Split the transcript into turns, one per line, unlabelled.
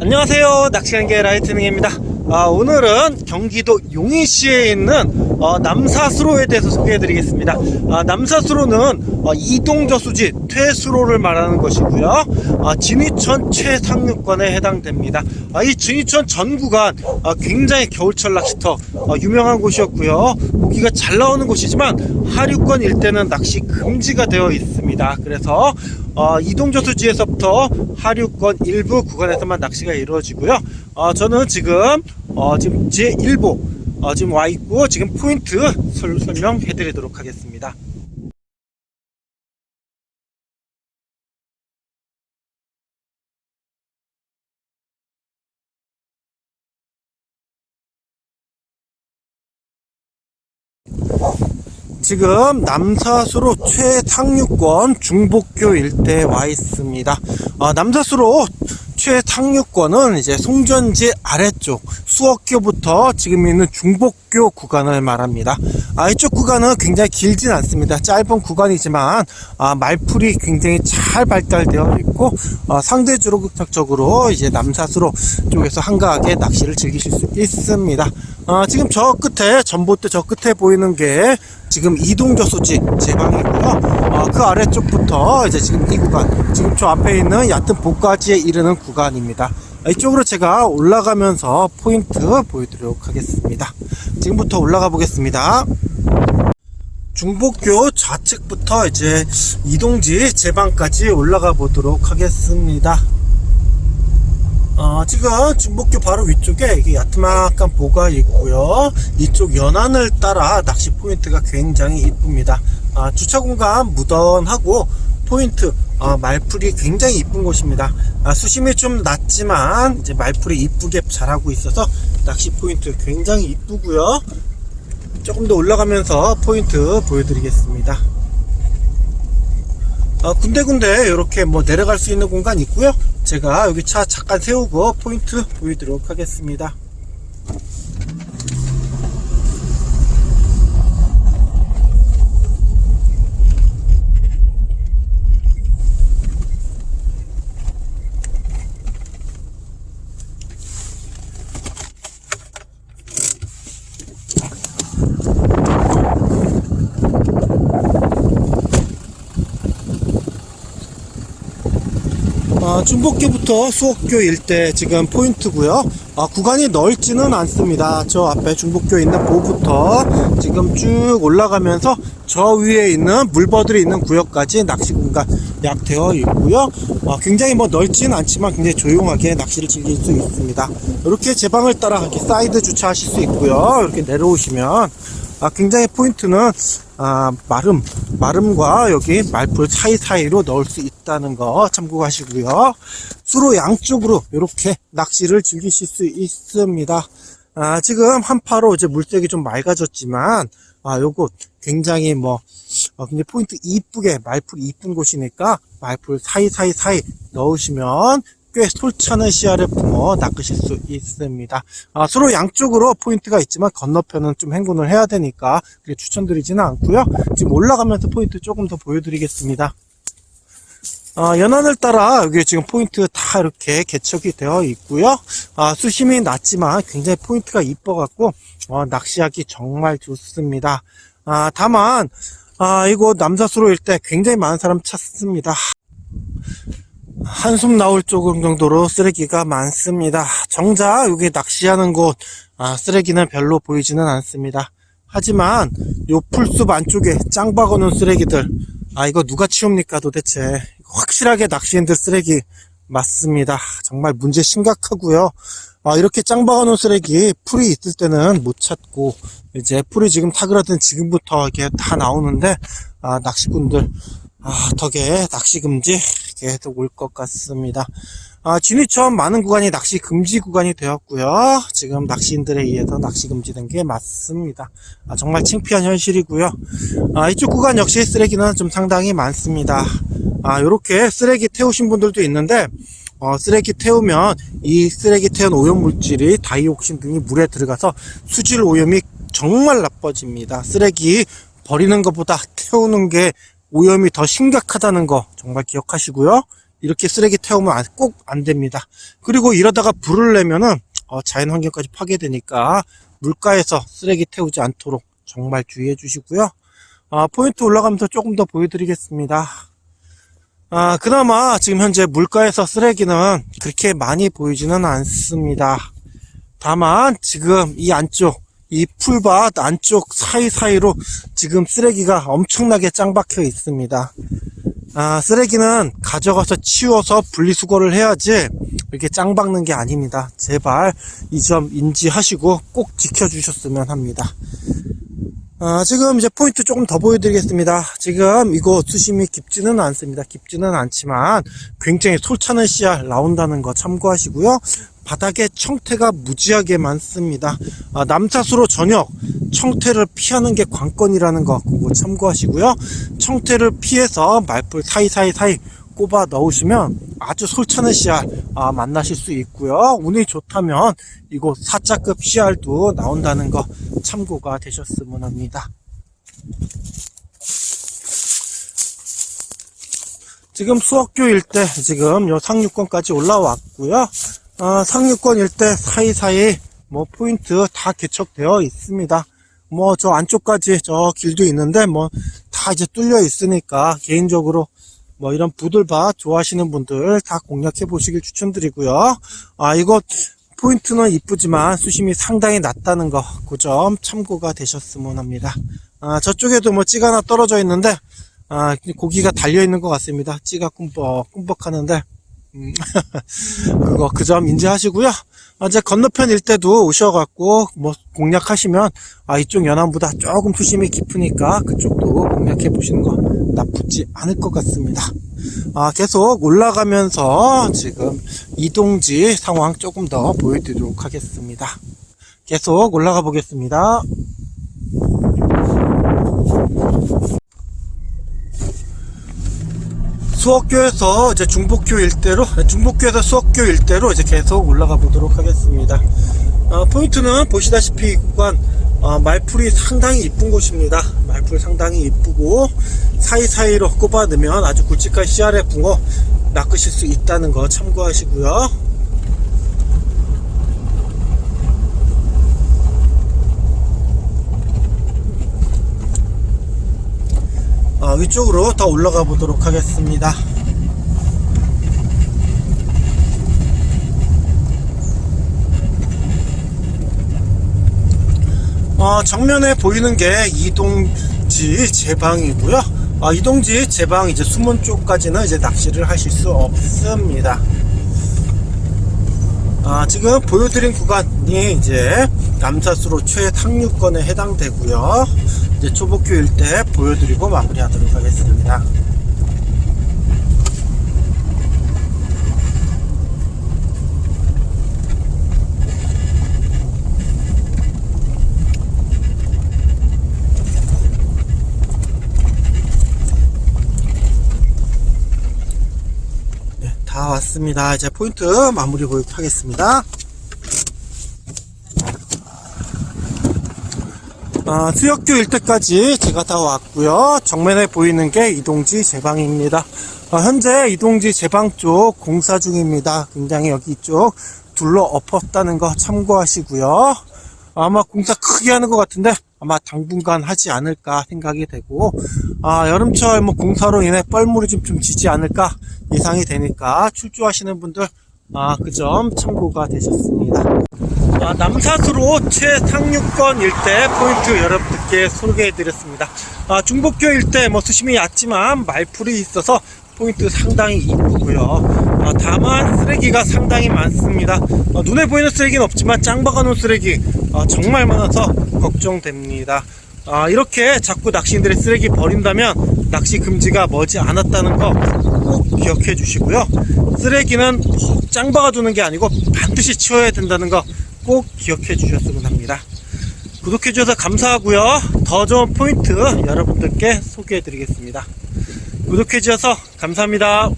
안녕하세요. 낚시간계 라이트닝입니다. 아, 오늘은 경기도 용인시에 있는 어, 남사수로에 대해서 소개해 드리겠습니다. 아, 남사수로는 어, 이동저수지 퇴수로를 말하는 것이고요. 아, 진위천 최상류권에 해당됩니다. 아, 이 진위천 전 구간 아, 굉장히 겨울철 낚시터 어, 유명한 곳이었고요. 고기가 잘 나오는 곳이지만 하류권 일대는 낚시 금지가 되어 있습니다. 그래서 어, 이동저수지에서부터 하류권 일부 구간에서만 낚시가 이루어지고요. 어, 저는 지금 어, 지금 제 1부 어, 지금 와 있고 지금 포인트 설, 설명해 드리도록 하겠습니다. 지금 남사수로 최상류권 중복교 일대에 와 있습니다. 어, 남사수로 최상류권은 이제 송전지 아래쪽 수억교부터 지금 있는 중복교 구간을 말합니다. 아, 이쪽 구간은 굉장히 길진 않습니다. 짧은 구간이지만 아, 말풀이 굉장히 잘 발달되어 있고 어, 상대적으로 이제 남사수로 쪽에서 한가하게 낚시를 즐기실 수 있습니다. 어, 지금 저 끝에 전봇대 저 끝에 보이는 게 지금 이동저수지 제방이고요. 어, 그 아래쪽부터 이제 지금 이 구간, 지금 저 앞에 있는 얕은 복가지에 이르는 구간 입니다. 이쪽으로 제가 올라가면서 포인트 보여드리도록 하겠습니다. 지금부터 올라가 보겠습니다. 중복교 좌측부터 이제 이동지 제방까지 올라가 보도록 하겠습니다. 어, 지금 중복교 바로 위쪽에 이게 야트막한 보가 있고요. 이쪽 연안을 따라 낚시 포인트가 굉장히 이쁩니다. 아, 주차 공간 무던하고 포인트 어, 말풀이 굉장히 이쁜 곳입니다. 아, 수심이 좀 낮지만 이제 말풀이 이쁘게 자라고 있어서 낚시 포인트 굉장히 이쁘고요. 조금 더 올라가면서 포인트 보여드리겠습니다. 어, 군데군데 이렇게 뭐 내려갈 수 있는 공간 있고요. 제가 여기 차 잠깐 세우고 포인트 보여드리도록 하겠습니다. 중복교부터 수옥교 일대 지금 포인트고요. 어, 구간이 넓지는 않습니다. 저 앞에 중복교 있는 보부터 지금 쭉 올라가면서 저 위에 있는 물버들이 있는 구역까지 낚시 공간 약 되어 있고요. 어, 굉장히 뭐 넓지는 않지만 굉장히 조용하게 낚시를 즐길 수 있습니다. 이렇게 제 방을 따라 이렇게 사이드 주차하실 수 있고요. 이렇게 내려오시면 아, 굉장히 포인트는 아, 마름, 마름과 여기 말풀 사이사이로 넣을 수 있다는 거 참고하시고요. 수로 양쪽으로 이렇게 낚시를 즐기실 수 있습니다. 아, 지금 한파로 이제 물색이 좀 맑아졌지만, 아, 요곳 굉장히 뭐, 어, 근데 포인트 이쁘게 말풀 이쁜 곳이니까 말풀 사이사이 사이 넣으시면 꽤 솔찬한 시야를 품어 낚으실 수 있습니다. 아, 서로 양쪽으로 포인트가 있지만 건너편은 좀 행군을 해야 되니까 추천드리지는 않고요. 지금 올라가면서 포인트 조금 더 보여드리겠습니다. 아, 연안을 따라 여기 지금 포인트 다 이렇게 개척이 되어 있고요. 아, 수심이 낮지만 굉장히 포인트가 이뻐갖고 어, 낚시하기 정말 좋습니다. 아, 다만 아, 이곳 남사수로일 때 굉장히 많은 사람 찾습니다. 한숨 나올 정도로 쓰레기가 많습니다. 정작 여기 낚시하는 곳 아, 쓰레기는 별로 보이지는 않습니다. 하지만 요 풀숲 안쪽에 짱 박아놓은 쓰레기들 아 이거 누가 치웁니까 도대체 확실하게 낚시인들 쓰레기 맞습니다. 정말 문제 심각하고요. 아, 이렇게 짱 박아놓은 쓰레기 풀이 있을 때는 못 찾고 이제 풀이 지금 타그라든 지금부터 이렇게 다 나오는데 아, 낚시꾼들 아, 덕에 낚시 금지 계속 올 것 같습니다. 아, 진위처럼 많은 구간이 낚시 금지 구간이 되었고요. 지금 낚시인들에 의해서 낚시 금지된 게 맞습니다. 아, 정말 창피한 현실이고요. 아, 이쪽 구간 역시 쓰레기는 좀 상당히 많습니다. 아, 요렇게 쓰레기 태우신 분들도 있는데 어, 쓰레기 태우면 이 쓰레기 태운 오염 물질이 다이옥신 등이 물에 들어가서 수질 오염이 정말 나빠집니다. 쓰레기 버리는 것보다 태우는 게 오염이 더 심각하다는 거 정말 기억하시고요. 이렇게 쓰레기 태우면 꼭 안 됩니다. 그리고 이러다가 불을 내면은 어, 자연 환경까지 파괴되니까 물가에서 쓰레기 태우지 않도록 정말 주의해 주시고요. 아, 포인트 올라가면서 조금 더 보여드리겠습니다. 아, 그나마 지금 현재 물가에서 쓰레기는 그렇게 많이 보이지는 않습니다. 다만 지금 이 안쪽 이 풀밭 안쪽 사이사이로 지금 쓰레기가 엄청나게 짱박혀 있습니다. 아, 쓰레기는 가져가서 치워서 분리수거를 해야지 이렇게 짱 박는 게 아닙니다. 제발 이 점 인지하시고 꼭 지켜주셨으면 합니다. 아, 지금 이제 포인트 조금 더 보여드리겠습니다. 지금 이거 수심이 깊지는 않습니다. 깊지는 않지만 굉장히 솔찬한 씨알 나온다는 거 참고하시고요. 바닥에 청태가 무지하게 많습니다. 아, 남사수로 저녁 청태를 피하는 게 관건이라는 거 그거 참고하시고요. 청태를 피해서 말풀 사이사이 사이 꼽아 넣으시면 아주 솔찬한 씨알 아, 만나실 수 있고요. 운이 좋다면 이곳 사자급 씨알도 나온다는 거 참고가 되셨으면 합니다. 지금 수학교 일대 지금 요 상류권까지 올라왔고요. 아, 상류권 일대 사이사이 뭐 포인트 다 개척되어 있습니다. 뭐 저 안쪽까지 저 길도 있는데 뭐 다 이제 뚫려 있으니까 개인적으로 뭐 이런 부들밭 좋아하시는 분들 다 공략해 보시길 추천드리고요. 아 이거 포인트는 이쁘지만 수심이 상당히 낮다는 거 그 점 참고가 되셨으면 합니다. 아 저쪽에도 뭐 찌가 하나 떨어져 있는데 아 고기가 달려 있는 것 같습니다. 찌가 꿈뻑 꿈뻑 하는데 음, 그거 그 점 인지하시고요. 아, 이제 건너편 일대도 오셔갖고 뭐 공략하시면 아 이쪽 연안보다 조금 수심이 깊으니까 그쪽도 공략해 보시는 거 나쁘지 않을 것 같습니다. 아 계속 올라가면서 지금 이동지 상황 조금 더 보여드리도록 하겠습니다. 계속 올라가 보겠습니다. 수학교에서 이제 중복교 일대로 중복교에서 수학교 일대로 이제 계속 올라가 보도록 하겠습니다. 어, 포인트는 보시다시피 이 구간 어, 말풀이 상당히 이쁜 곳입니다. 말풀 상당히 이쁘고 사이사이로 꼽아 넣으면 아주 굵직한 씨알의 붕어 낚으실 수 있다는 거 참고하시고요. 위쪽으로 더 올라가 보도록 하겠습니다. 어, 정면에 보이는 게 이동지 제방이고요. 어, 이동지 제방 이제 수문 쪽까지는 이제 낚시를 하실 수 없습니다. 아, 지금 보여드린 구간이 이제 남사수로 최상류권에 해당되고요. 이제 초복교 일대 보여드리고 마무리하도록 하겠습니다. 네, 다 왔습니다. 이제 포인트 마무리 보도록 하겠습니다. 아, 수역교 일대까지 제가 다 왔고요. 정면에 보이는 게 이동지 제방입니다. 아, 현재 이동지 제방 쪽 공사 중입니다. 굉장히 여기 쪽 둘러 엎었다는 거 참고하시고요. 아마 공사 크게 하는 것 같은데 아마 당분간 하지 않을까 생각이 되고 아, 여름철 뭐 공사로 인해 뻘물이 좀, 좀 지지 않을까 예상이 되니까 출조하시는 분들 아, 그 점 참고가 되셨습니다. 아, 남사수로 최상류권 일대 포인트 여러분들께 소개해드렸습니다. 아, 중복교 일대 뭐 수심이 얕지만 말풀이 있어서 포인트 상당히 이쁘고요. 아, 다만 쓰레기가 상당히 많습니다. 아, 눈에 보이는 쓰레기는 없지만 짱 박아놓은 쓰레기 아, 정말 많아서 걱정됩니다. 아, 이렇게 자꾸 낚시인들의 쓰레기 버린다면 낚시 금지가 머지 않았다는 거 꼭 기억해 주시고요. 쓰레기는 짱 박아두는 게 아니고 반드시 치워야 된다는 거 꼭 기억해 주셨으면 합니다. 구독해 주셔서 감사하고요. 더 좋은 포인트 여러분들께 소개해 드리겠습니다. 구독해 주셔서 감사합니다.